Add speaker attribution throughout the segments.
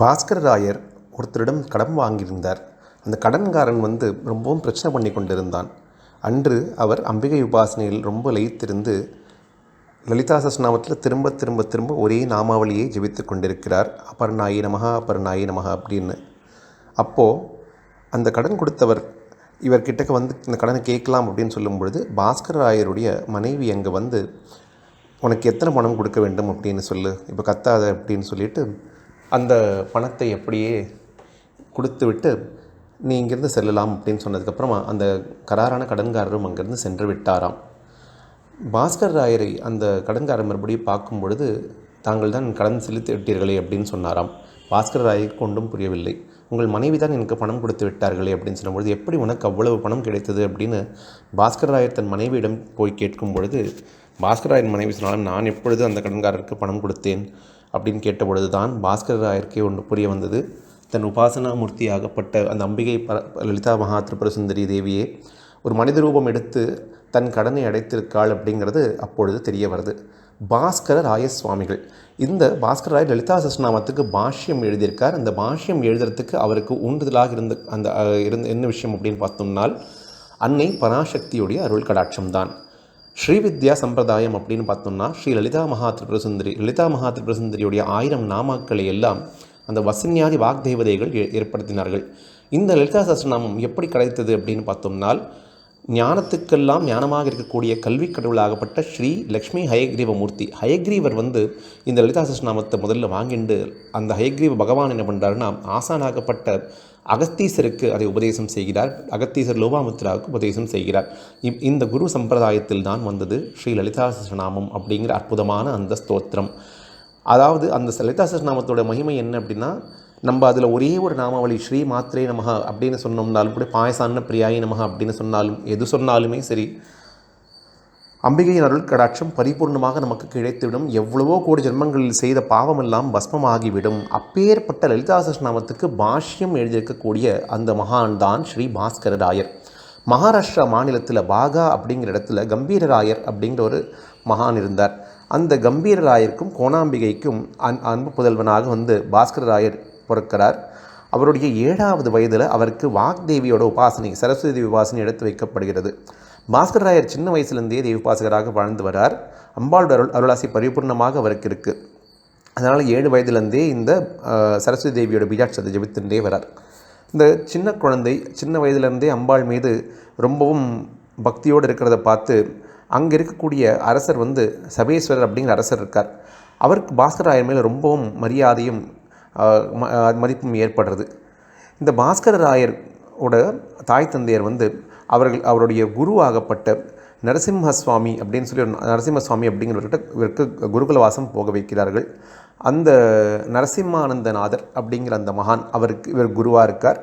Speaker 1: பாஸ்கர ராயர் ஒருத்தரிடம் கடன் வாங்கியிருந்தார். அந்த கடன்காரன் வந்து ரொம்பவும் பிரச்சனை பண்ணி கொண்டிருந்தான். அன்று அவர் அம்பிகை உபாசனையில் ரொம்ப லயித்திருந்து லலிதா சஸ்நாமத்தில் திரும்ப திரும்ப திரும்ப ஒரே நாமாவளியை ஜெபித்து கொண்டிருக்கிறார். அபர்ணாயி நமகா அபர்ணாயி நமகா அப்படின்னு. அப்போது அந்த கடன் கொடுத்தவர் இவர் கிட்டக்க வந்து இந்த கடனை கேட்கலாம் அப்படின்னு சொல்லும் பொழுது பாஸ்கர் ராயருடைய மனைவி அங்கே வந்து உனக்கு எத்தனை பணம் கொடுக்க வேண்டும்? அப்படின்னு சொல்லு. இப்போ கத்தாத அப்படின்னு சொல்லிட்டு அந்த பணத்தை அப்படியே கொடுத்து விட்டு நீ இங்கேருந்து செல்லலாம் அப்படின்னு சொன்னதுக்கப்புறமா அந்த கராரான கடன்காரரும் அங்கேருந்து சென்று விட்டாராம். பாஸ்கர் ராயரை அந்த கடன்காரர் மறுபடியும் பார்க்கும் பொழுது தாங்கள் தான் கடன் செலுத்தி விட்டீர்களே அப்படின்னு சொன்னாராம். பாஸ்கர் ராயருக்கு ஒன்றும் புரியவில்லை. உங்கள் மனைவி தான் எனக்கு பணம் கொடுத்து விட்டார்களே அப்படின்னு சொன்னபொழுது எப்படி உனக்கு அவ்வளவு பணம் கிடைத்தது? அப்படின்னு பாஸ்கர் ராயர் தன் மனைவியிடம் போய் கேட்கும் பொழுது பாஸ்கர் ராயர் மனைவி சொன்னாலும் நான் எப்பொழுது அந்த கடன்காரருக்கு பணம் கொடுத்தேன்? அப்படின்னு கேட்டபொழுது தான் பாஸ்கர் ராயருக்கே ஒன்று புரிய வந்தது. தன் உபாசனா மூர்த்தியாகப்பட்ட அந்த அம்பிகை பர லலிதா மகா திரிபுர சுந்தரி தேவியே ஒரு மனித ரூபம் எடுத்து தன் கடனை அடைத்திருக்காள் அப்படிங்கிறது அப்பொழுது தெரிய வருது. பாஸ்கர ராய சுவாமிகள் இந்த பாஸ்கர ராய் லலிதா சஸ்நாமத்துக்கு பாஷ்யம் எழுதியிருக்கார். அந்த பாஷ்யம் எழுதுறதுக்கு அவருக்கு ஊன்றுதலாக இருந்த அந்த இருந்த என்ன விஷயம் அப்படின்னு பார்த்தோம்னால் அன்னை பராசக்தியுடைய அருள் கடாட்சம் தான் ஸ்ரீவித்யா சம்பிரதாயம் அப்படின்னு பார்த்தோம்னா ஸ்ரீ லலிதா மகா திரிபுர சுந்தரி லலிதா மகா திரிபுர சுந்தரியுடைய ஆயிரம் நாமாக்களை எல்லாம் அந்த வசன்யாதி வாக்தேவதைகள் ஏ- ஏற்படுத்தினார்கள். இந்த லலிதா சஸ்திரநாமம் எப்படி கிடைத்தது அப்படின்னு பார்த்தோம்னால் ஞானத்துக்கெல்லாம் ஞானமாக இருக்கக்கூடிய கல்வி கடவுளாகப்பட்ட ஸ்ரீ லக்ஷ்மி ஹயக்ரீவமூர்த்தி ஹயக்ரீவர் வந்து இந்த லலிதா சஸ்நாமத்தை முதல்ல வாங்கிண்டு அந்த ஹயக்ரீவ பகவான் என்ன பண்ணுறாருன்னா ஆசானாகப்பட்ட அகஸ்தீசருக்கு அதை உபதேசம் செய்கிறார். அகஸ்தீசர் லோபாமுத்ராவுக்கு உபதேசம் செய்கிறார். இப் இந்த குரு சம்பிரதாயத்தில் தான் வந்தது ஸ்ரீ லலிதா சஸ்நாமம் அப்படிங்கிற அற்புதமான அந்த ஸ்தோத்திரம். அதாவது அந்த லலிதா சஸ்நாமத்தோட மகிமை என்ன அப்படின்னா நம்ம அதில் ஒரே ஒரு நாமாவளி ஸ்ரீ மாத்திரை நமக அப்படின்னு சொன்னோம்னாலும் கூட பாயசான்ன பிரியாயி நமக அப்படின்னு சொன்னாலும் எது சொன்னாலுமே சரி அம்பிகையின் அருள் கடாட்சம் பரிபூர்ணமாக நமக்கு கிடைத்துவிடும். எவ்வளவோ கோடி ஜென்மங்களில் செய்த பாவமெல்லாம் பஸ்மமாகிவிடும். அப்பேற்பட்ட லலிதா சஸ்நாமத்துக்கு பாஷ்யம் எழுதியிருக்கக்கூடிய அந்த மகான் தான் ஸ்ரீ பாஸ்கர ராயர் மகாராஷ்டிரா மாநிலத்தில் பாகா அப்படிங்கிற இடத்துல கம்பீரராயர் அப்படிங்கிற ஒரு மகான் இருந்தார். அந்த கம்பீரராயருக்கும் கோணாம்பிகைக்கும் அன் அன்பு புதல்வனாக வந்து பாஸ்கர ராயர் பிறக்கிறார். அவருடைய ஏழாவது வயதில் அவருக்கு வாக்தேவியோட உபாசனை சரஸ்வதி தேவி உபாசனை எடுத்து வைக்கப்படுகிறது. பாஸ்கர் ராயர் சின்ன வயசுலேருந்தே தேவி உபாசகராக வாழ்ந்து வரார். அம்பாளோட அருள் அருளாசி பரிபூர்ணமாக அவருக்கு இருக்குது அதனால் ஏழு வயதிலேருந்தே இந்த சரஸ்வதி தேவியோட பீஜாட்சத்தை ஜெபித்துட்டே வரார். இந்த சின்ன குழந்தை சின்ன வயதுலேருந்தே அம்பாள் மீது ரொம்பவும் பக்தியோடு இருக்கிறத பார்த்து அங்கே இருக்கக்கூடிய அரசர் வந்து சபேஸ்வரர் அப்படிங்கிற அரசர் இருக்கார். அவருக்கு பாஸ்கர் ராயர் மேலே ரொம்பவும் மரியாதையும் மதிப்பும் ஏற்படுறது. இந்த பாஸ்கர ராயர் ஓட தாய் தந்தையர் வந்து அவர்கள் அவருடைய குருவாகப்பட்ட நரசிம்ம சுவாமி அப்படின்னு சொல்லி ஒரு நரசிம்ம சுவாமி அப்படிங்கிறவர்கிட்ட இவருக்கு குருகுலவாசம் போக வைக்கிறார்கள். அந்த நரசிம்மானந்தநாதர் அப்படிங்கிற அந்த மகான் அவருக்கு இவர் குருவாக இருக்கார்.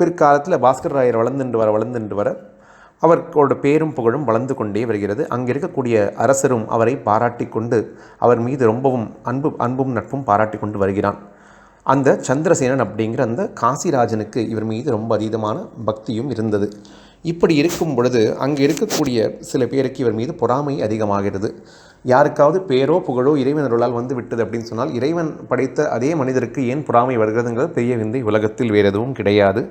Speaker 1: பிற்காலத்தில் பாஸ்கர் ராயர் வளர்ந்துட்டு வர வளர்ந்துட்டு வர அவர்களோட பேரும் புகழும் வளர்ந்து கொண்டே வருகிறது. அங்கே இருக்கக்கூடிய அரசரும் அவரை பாராட்டி கொண்டு அவர் மீது ரொம்பவும் அன்பு அன்பும் நட்பும் பாராட்டி கொண்டு வருகிறான். அந்த சந்திரசேனன் அப்படிங்கிற அந்த காசிராஜனுக்கு இவர் மீது ரொம்ப அதீதமான பக்தியும் இருந்தது. இப்படி இருக்கும் பொழுது அங்கே இருக்கக்கூடிய சில பேருக்கு இவர் மீது பொறாமை அதிகமாகிறது. யாருக்காவது பேரோ புகழோ இறைவனர்களால் வந்து விட்டது அப்படின்னு சொன்னால் இறைவன் படைத்த அதே மனிதருக்கு ஏன் பொறாமை வருகிறதுங்கிறது பெரிய விந்தை உலகத்தில் வேறு எதுவும் கிடையாது.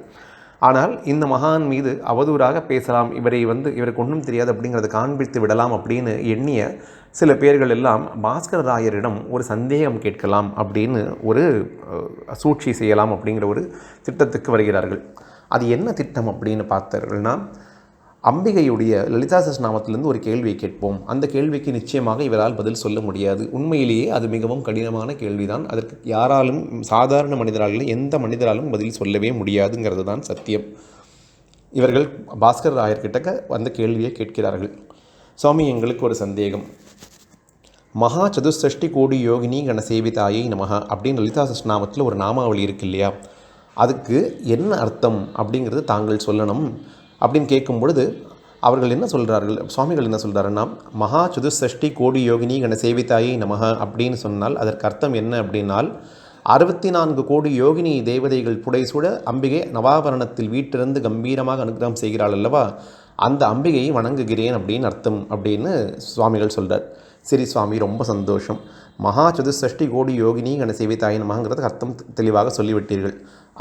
Speaker 1: ஆனால் இந்த மகான் மீது அவதூறாக பேசலாம் இவரை வந்து இவருக்கு ஒன்றும் தெரியாது அப்படிங்கிறத காண்பித்து விடலாம் அப்படின்னு எண்ணிய சில பேர்கள் எல்லாம் பாஸ்கர ராயரிடம் ஒரு சந்தேகம் கேட்கலாம் அப்படின்னு ஒரு சூழ்ச்சி செய்யலாம் அப்படிங்கிற ஒரு திட்டத்துக்கு வருகிறார்கள். அது என்ன திட்டம் அப்படின்னு பார்த்தார்கள்னா அம்பிகையுடைய லலிதா சஸ்நாமத்திலிருந்து ஒரு கேள்வியை கேட்போம். அந்த கேள்விக்கு நிச்சயமாக இவரால் பதில் சொல்ல முடியாது. உண்மையிலேயே அது மிகவும் கடினமான கேள்விதான். அதற்கு யாராலும் சாதாரண மனிதராலும் எந்த மனிதராலும் பதில் சொல்லவே முடியாதுங்கிறது தான் சத்தியம். இவர்கள் பாஸ்கர் ராயர்கிட்ட அந்த கேள்வியை கேட்கிறார்கள். சுவாமி எங்களுக்கு ஒரு சந்தேகம். மகா சதுஷ்டி கோடி யோகினி கண சேவிதாயை நமக அப்படின்னு லலிதா சஷ்டநாமத்தில் ஒரு நாமாவளி இருக்கு இல்லையா? அதுக்கு என்ன அர்த்தம் அப்படிங்கிறது தாங்கள் சொல்லணும். அப்படின்னு கேட்கும் பொழுது அவர்கள் என்ன சொல்கிறார்கள் சுவாமிகள் என்ன சொல்கிறாருன்னா மகா சதுஷ்டி கோடி யோகினி கண சேவிதாயை நமக அப்படின்னு சொன்னால் அதற்கு அர்த்தம் என்ன அப்படின்னால் அறுபத்தி நான்கு கோடி யோகினி தேவதைகள் புடைசூட அம்பிகை நவாபரணத்தில் வீட்டிலிருந்து கம்பீரமாக அனுகிரகம் செய்கிறாள் அல்லவா? அந்த அம்பிகையை வணங்குகிறேன் அப்படின்னு அர்த்தம் அப்படின்னு சுவாமிகள் சொல்கிறார் சரி சுவாமி ரொம்ப சந்தோஷம். மகா சதுசஷ்டி கோடி யோகினி கண சேவிதாய நமங்கிறதுக்கு அர்த்தம் தெளிவாக சொல்லிவிட்டீர்கள்.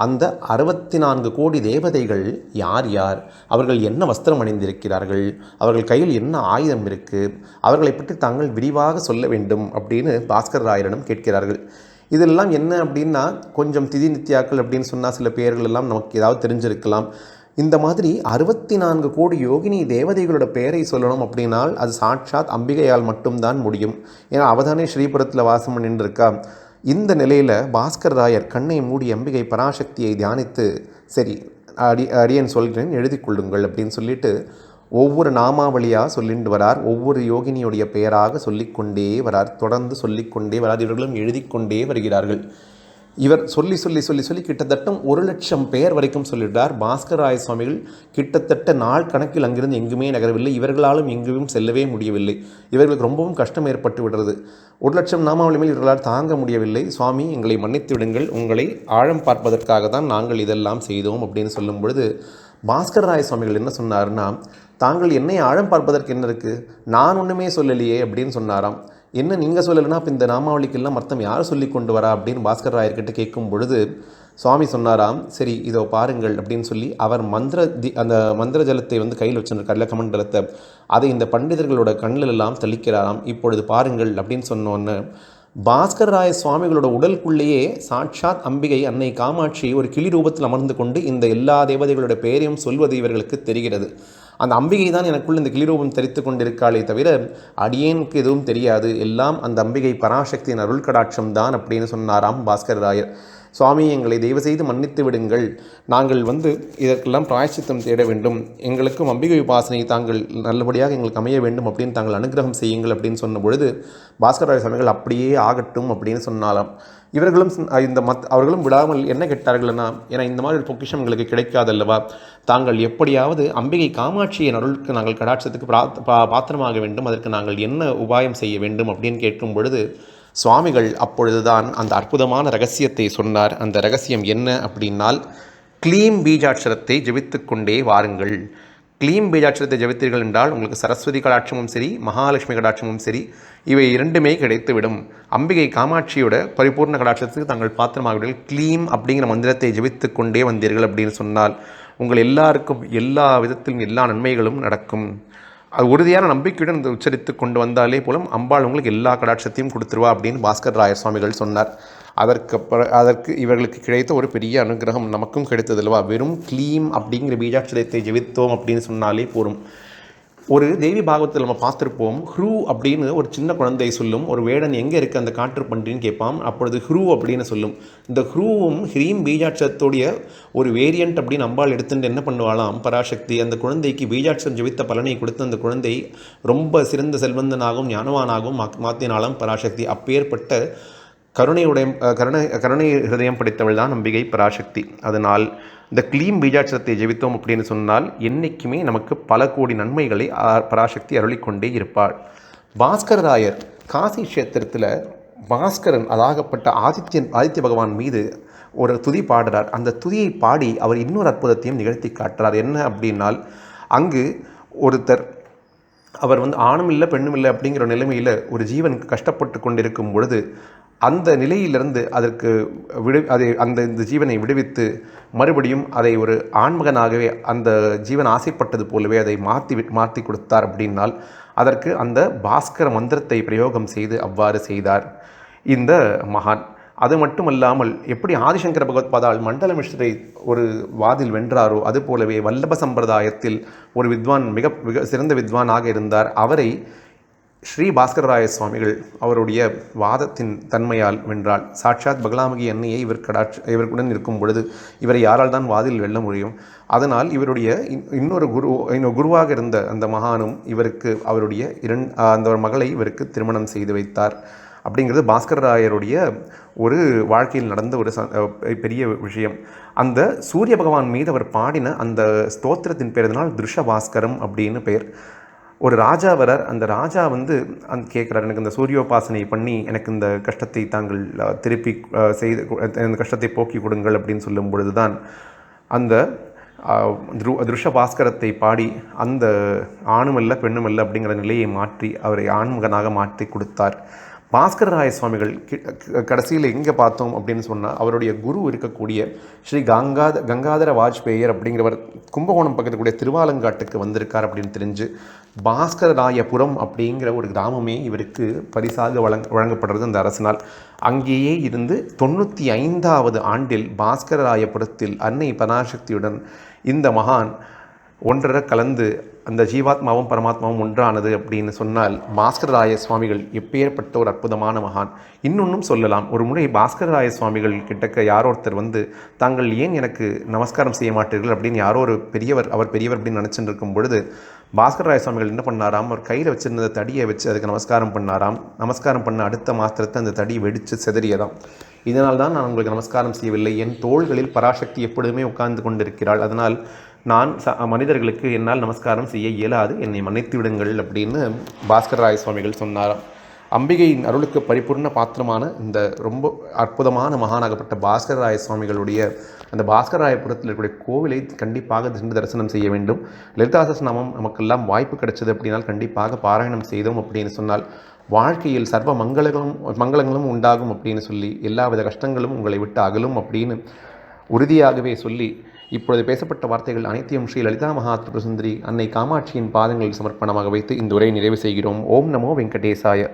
Speaker 1: அந்த அறுபத்தி நான்கு கோடி தேவதைகள் யார் யார்? அவர்கள் என்ன வஸ்திரம் அணிந்திருக்கிறார்கள்? அவர்கள் கையில் என்ன ஆயுதம் இருக்குது அவர்களை பற்றி தாங்கள் விரிவாக சொல்ல வேண்டும் அப்படின்னு பாஸ்கர் ராயரிடம் கேட்கிறார்கள். இதெல்லாம் என்ன அப்படின்னா கொஞ்சம் திதி நித்யாக்கள் அப்படின்னு சொன்னால் சில பெயர்கள் எல்லாம் நமக்கு ஏதாவது தெரிஞ்சிருக்கலாம். இந்த மாதிரி அறுபத்தி நான்கு கோடி யோகினி தேவதைகளோட பெயரை சொல்லணும் அப்படின்னால் அது சாட்சாத் அம்பிகையால் மட்டும்தான் முடியும். ஏன்னா அவதானே ஸ்ரீபுரத்தில் வாசம் பண்ணிட்டு இருக்கா இந்த நிலையில் பாஸ்கர் ராயர் கண்ணை மூடி அம்பிகை பராசக்தியை தியானித்து சரி அடி அடியன் சொல்கிறேன் எழுதி கொள்ளுங்கள் அப்படின்னு சொல்லிட்டு ஒவ்வொரு நாமாவளியாக சொல்லிட்டு வரார். ஒவ்வொரு யோகினியுடைய பெயராக சொல்லிக்கொண்டே வரார். தொடர்ந்து சொல்லிக்கொண்டே வரார். இவர்களும் எழுதி கொண்டே வருகிறார்கள். இவர் சொல்லி சொல்லி சொல்லி சொல்லி கிட்டத்தட்ட ஒரு லட்சம் பேர் வரைக்கும் சொல்லிட்டார் பாஸ்கர் ராயசுவாமிகள் கிட்டத்தட்ட நாள் கணக்கில் அங்கிருந்து எங்குமே நகரவில்லை. இவர்களாலும் எங்கேயும் செல்லவே முடியவில்லை. இவர்களுக்கு ரொம்பவும் கஷ்டம் ஏற்பட்டு விடுறது. ஒரு லட்சம் நாமாவளி மேல் இவர்களால் தாங்க முடியவில்லை. சுவாமி எங்களை மன்னித்து விடுங்கள். உங்களை ஆழம் பார்ப்பதற்காக தான் நாங்கள் இதெல்லாம் செய்தோம் அப்படின்னு சொல்லும் பொழுது பாஸ்கர் சுவாமிகள் என்ன சொன்னார்னா தாங்கள் என்னை ஆழம் பார்ப்பதற்கு என்ன இருக்குது நான் ஒன்றுமே சொல்லலையே அப்படின்னு சொன்னாராம். என்ன நீங்கள் சொல்லலைன்னா அப்போ இந்த நாமாவளிக்கெல்லாம் அர்த்தம் யார் சொல்லி கொண்டு வரா அப்படின்னு பாஸ்கர் ராயர்கிட்ட கேட்கும் பொழுது சுவாமி சொன்னாராம் சரி இதோ பாருங்கள் அப்படின்னு சொல்லி அவர் மந்திர தி அந்த மந்திர ஜலத்தை வந்து கையில் வச்சுருக்கார்ல கமண்டலத்தை அதை இந்த பண்டிதர்களோட கண்ணில் எல்லாம் தெளிக்கிறாராம். இப்பொழுது பாருங்கள் அப்படின்னு சொன்னோன்னு பாஸ்கர் ராய சுவாமிகளோட உடலுக்குள்ளேயே சாட்சாத் அம்பிகை அன்னை காமாட்சி ஒரு கிளி ரூபத்தில் அமர்ந்து கொண்டு இந்த எல்லா தேவதைகளோட பெயரையும் சொல்வது இவர்களுக்கு தெரிகிறது. அந்த அம்பிகை தான் எனக்குள்ள இந்த கிளிரூபம் தெரித்து கொண்டிருக்காளே தவிர அடியேனுக்கு எதுவும் தெரியாது. எல்லாம் அந்த அம்பிகை பராசக்தியின் அருள் கடாட்சம் தான் அப்படின்னு சொன்னாராம் பாஸ்கர் ராயர் சுவாமி எங்களை தயவு செய்து மன்னித்து விடுங்கள். நாங்கள் வந்து இதற்கெல்லாம் பிராயச்சித்தம் தேட வேண்டும். எங்களுக்கும் அம்பிகை உபாசனை தாங்கள் நல்லபடியாக எங்களுக்கு அமைய வேண்டும் அப்படின்னு தாங்கள் அனுகிரகம் செய்யுங்கள் அப்படின்னு சொன்ன பொழுது பாஸ்கராய சுவாமிகள் அப்படியே ஆகட்டும் அப்படின்னு சொன்னாலாம். இவர்களும் இந்த மத் அவர்களும் விடாமல் என்ன கேட்டார்கள்னா ஏன்னா இந்த மாதிரி ஒரு பொக்கிஷம் எங்களுக்கு கிடைக்காதல்லவா? தாங்கள் எப்படியாவது அம்பிகை காமாட்சியின் அருளுக்கு நாங்கள் கடாட்சத்துக்கு பா பாத்திரமாக வேண்டும். அதற்கு நாங்கள் என்ன உபாயம் செய்ய வேண்டும்? அப்படின்னு கேட்கும் பொழுது சுவாமிகள் அப்பொழுதுதான் அந்த அற்புதமான ரகசியத்தை சொன்னார். அந்த ரகசியம் என்ன அப்படின்னால் க்ளீம் பீஜாட்சரத்தை ஜெபித்து கொண்டே வாருங்கள். க்ளீம் பீஜாட்சரத்தை ஜெபித்தீர்கள் என்றால் உங்களுக்கு சரஸ்வதி கடாட்சமும் சரி மகாலட்சுமி கடாட்சமும் சரி இவை இரண்டுமே கிடைத்துவிடும். அம்பிகை காமாட்சியோட பரிபூர்ண கடாட்சத்துக்கு தாங்கள் பாத்திரமாகிவிடுங்கள். க்ளீம் அப்படிங்கிற மந்திரத்தை ஜெபித்து கொண்டே வந்தீர்கள் அப்படின்னு சொன்னால் உங்கள் எல்லாருக்கும் எல்லா விதத்திலும் எல்லா நன்மைகளும் நடக்கும். அது உறுதியான நம்பிக்கையுடன் இந்த உச்சரித்து கொண்டு வந்தாலே போலும் அம்பாள் உங்களுக்கு எல்லா கடாட்சத்தையும் கொடுத்துருவா அப்படின்னு பாஸ்கர் ராயர் சுவாமிகள் சொன்னார். அதற்கு அதற்கு இவர்களுக்கு கிடைத்த ஒரு பெரிய அனுகிரகம் நமக்கும் கிடைத்தது அல்லவா? வெறும் க்ளீம் அப்படிங்கிற பீஜாட்சரத்தை ஜெபித்தோம் அப்படின்னு சொன்னாலே போரும். ஒரு தேவி பாகவத்தில் நம்ம பார்த்துருப்போம் ஹ்ரூ அப்படின்னு ஒரு சின்ன குழந்தை சொல்லும் ஒரு வேடன் எங்கே இருக்குது அந்த காற்று பன்றின்னு கேட்பான். அப்பொழுது ஹ்ரூ அப்படின்னு சொல்லும். இந்த ஹ்ரூவும் ஹ்ரீம் பீஜாட்சத்துடைய ஒரு வேரியண்ட் அப்படின்னு அம்பாள் எடுத்துட்டு என்ன பண்ணுவாளாம்? பராசக்தி. அந்த குழந்தைக்கு பீஜாட்சம் ஜெபித்த பலனை கொடுத்து அந்த குழந்தை ரொம்ப சிறந்த செல்வந்தனாகவும் ஞானவானாகவும் மாற்றினாலும் பராசக்தி. அப்பேற்பட்ட கருணையுடைய கருணை கருணை ஹிருதயம் படைத்தவள் தான் நம்பிகை பராசக்தி. அதனால் இந்த க்ளீம் பீஜாட்சரத்தை ஜெபித்தோம் அப்படின்னு சொன்னால் என்றைக்குமே நமக்கு பல கோடி நன்மைகளை பராசக்தி அருளிக்கொண்டே இருப்பாள். பாஸ்கரராயர் காசி கஷேத்திரத்தில் பாஸ்கரன் அதாகப்பட்ட ஆதித்யன் ஆதித்ய பகவான் மீது ஒரு துதி பாடுறார். அந்த துதியை பாடி அவர் இன்னொரு அற்புதத்தையும் நிகழ்த்தி காட்டுறார். என்ன அப்படின்னால் அங்கு ஒருத்தர் அவர் வந்து ஆணும் இல்லை பெண்ணும் இல்லை அப்படிங்கிற நிலைமையில் ஒரு ஜீவன் கஷ்டப்பட்டு கொண்டிருக்கும் பொழுது அந்த நிலையிலிருந்து அதற்கு விடு அதை அந்த இந்த ஜீவனை விடுவித்து மறுபடியும் அதை ஒரு ஆண்மகனாகவே அந்த ஜீவன் ஆசைப்பட்டது போலவே அதை மாற்றி மாற்றி கொடுத்தார் அப்படின்னால் அதற்கு அந்த பாஸ்கர மந்திரத்தை பிரயோகம் செய்து அவ்வாறு செய்தார். இந்த மகான். அது மட்டுமல்லாமல் எப்படி ஆதிசங்கர பகவத்பாதால் மண்டல மிஸ்ரை ஒரு வாதில் வென்றாரோ அது போலவே வல்லப சம்பிரதாயத்தில் ஒரு வித்வான் மிக மிக சிறந்த வித்வானாக இருந்தார். அவரை ஸ்ரீ பாஸ்கரராய சுவாமிகள் அவருடைய வாதத்தின் தன்மையால் வென்றால் சாட்சாத் பகலாமகி அன்னையை இவர் கடாட்சி இவருடன் இருக்கும் பொழுது இவரை யாரால் தான் வாதில் வெல்ல முடியும்? அதனால் இவருடைய இன்னொரு குரு இன்னொரு குருவாக இருந்த அந்த மகானும் இவருக்கு அவருடைய இரண் அந்த மகளை இவருக்கு திருமணம் செய்து வைத்தார். அப்படிங்கிறது பாஸ்கர் ராயருடைய ஒரு வாழ்க்கையில் நடந்த ஒரு பெரிய விஷயம். அந்த சூரிய பகவான் மீது அவர் பாடின அந்த ஸ்தோத்திரத்தின் பேர் திருஷ பாஸ்கரம் அப்படின்னு பெயர். ஒரு ராஜா வரார். அந்த ராஜா வந்து அந்த கேட்குறாரு எனக்கு இந்த சூரியோபாசனை பண்ணி எனக்கு இந்த கஷ்டத்தை தாங்கள் திருப்பி செய்து இந்த கஷ்டத்தை போக்கி கொடுங்கள் அப்படின்னு சொல்லும் பொழுது தான் அந்த துரு திருஷ பாஸ்கரத்தை பாடி அந்த ஆணுமல்ல பெண்ணுமல்ல அப்படிங்கிற நிலையை மாற்றி அவரை ஆண்மகனாக மாற்றி கொடுத்தார். பாஸ்கரராய சுவாமிகள் கடைசியில் எங்கே பார்த்தோம் அப்படின்னு சொன்னால் அவருடைய குரு இருக்கக்கூடிய ஸ்ரீ கங்காத கங்காதர வாஜ்பேயர் அப்படிங்கிறவர் கும்பகோணம் பக்கத்தில் கூடிய திருவாலங்காட்டுக்கு வந்திருக்கார் அப்படின்னு தெரிஞ்சு பாஸ்கரராயபுரம் அப்படிங்கிற ஒரு கிராமமே இவருக்கு பரிசாக வழங் வழங்கப்படுறது அந்த அரசினால். அங்கேயே இருந்து தொண்ணூற்றி ஐந்தாவது ஆண்டில் பாஸ்கரராயபுரத்தில் அன்னை பராசக்தியுடன் இந்த மகான் ஒன்றரை கலந்து அந்த ஜீவாத்மாவும் பரமாத்மாவும் ஒன்றானது அப்படின்னு சொன்னால் பாஸ்கரராய சுவாமிகள் எப்பேற்பட்ட ஒரு அற்புதமான மகான். இன்னொன்றும் சொல்லலாம் ஒரு முறை பாஸ்கரராய சுவாமிகள் கிட்டக்க யாரோ ஒருத்தர் வந்து தாங்கள் ஏன் எனக்கு நமஸ்காரம் செய்ய மாட்டீர்கள்? அப்படின்னு யாரோ ஒரு பெரியவர் அவர் பெரியவர் அப்படின்னு நினச்சிட்டு இருக்கும் பொழுது பாஸ்கரராய சுவாமிகள் என்ன பண்ணாராம்? அவர் கையில் வச்சிருந்த தடியை வச்சு அதுக்கு நமஸ்காரம் பண்ணாராம். நமஸ்காரம் பண்ண அடுத்த மாத்திரத்தை அந்த தடி வெடித்து செதறியதாம். இதனால் தான் நான் உங்களுக்கு நமஸ்காரம் செய்யவில்லை. என் தோள்களில் பராசக்தி எப்பொழுதுமே உட்கார்ந்து கொண்டிருக்கிறாள். அதனால் நான் ச மனிதர்களுக்கு என்னால் நமஸ்காரம் செய்ய இயலாது. என்னை மன்னித்து விடுங்கள் அப்படின்னு பாஸ்கரராய சுவாமிகள் சொன்னாராம் அம்பிகையின் அருளுக்கு பரிபூர்ண பாத்திரமான இந்த ரொம்ப அற்புதமான மகானாகப்பட்ட பாஸ்கரராய சுவாமிகளுடைய அந்த பாஸ்கராயபுரத்தில் இருக்கக்கூடிய கோவிலை கண்டிப்பாக சென்று தரிசனம் செய்ய வேண்டும். லலிதாசஸ்நாமம் நமக்கெல்லாம் வாய்ப்பு கிடைச்சது அப்படின்னால் கண்டிப்பாக பாராயணம் செய்தோம் அப்படின்னு சொன்னால் வாழ்க்கையில் சர்வ மங்களங்களும் மங்களங்களும் உண்டாகும் அப்படின்னு சொல்லி எல்லாவித கஷ்டங்களும் உங்களை விட்டு அகலும் அப்படின்னு உறுதியாகவே சொல்லி இப்பொழுது பேசப்பட்ட வார்த்தைகள் அனைத்தையும் ஸ்ரீ லலிதா மகா சுந்தரி அன்னை காமாட்சியின் பாதங்களில் சமர்ப்பணமாக வைத்து இந்த உரையை நிறைவு செய்கிறோம். ஓம் நமோ வெங்கடேசாய.